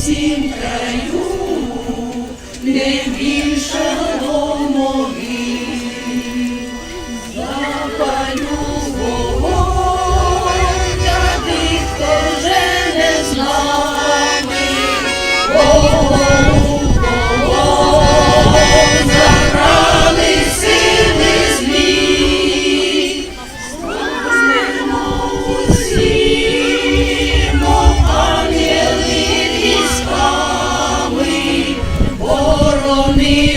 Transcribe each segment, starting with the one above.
всім краю, не більше домові. me.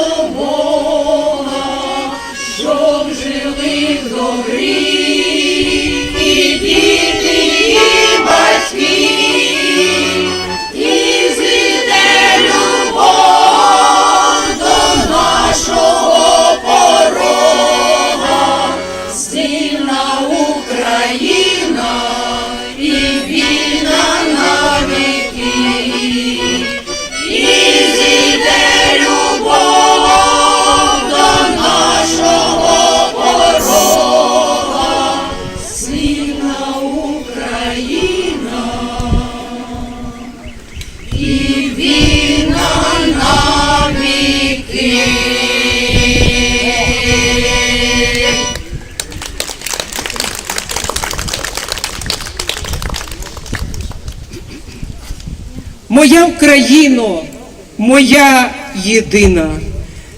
до Бога, щоб жили добрі. Моя Україно, моя єдина,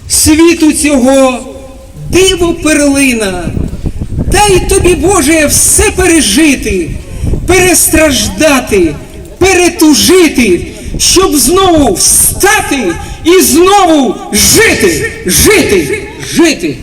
світу цього диво перлина, дай тобі, Боже, все пережити, перестраждати, перетужити, щоб знову встати і знову жити, жити, жити.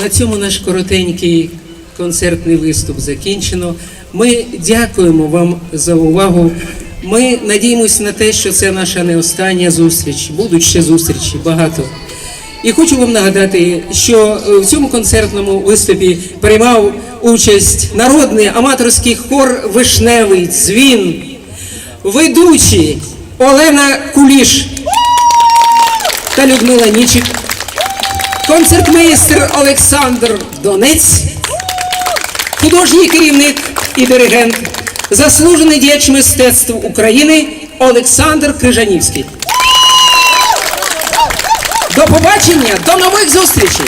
На цьому наш коротенький концертний виступ закінчено. Ми дякуємо вам за увагу. Ми надіємося на те, що це наша не остання зустріч. Будуть ще зустрічі багато. І хочу вам нагадати, що в цьому концертному виступі приймав участь народний аматорський хор Вишневий дзвін, ведучі Олена Куліш та Людмила Нічик концертмейстер Олександр Донець, художній керівник і диригент, заслужений діяч мистецтв України Олександр Крижанівський. До побачення, до нових зустрічей!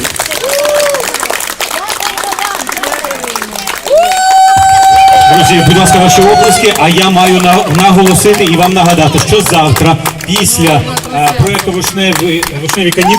Друзі, будь ласка, ваші оплески. А я маю наголосити і вам нагадати, що завтра, після е, проекту вишневі, вишневі канікули,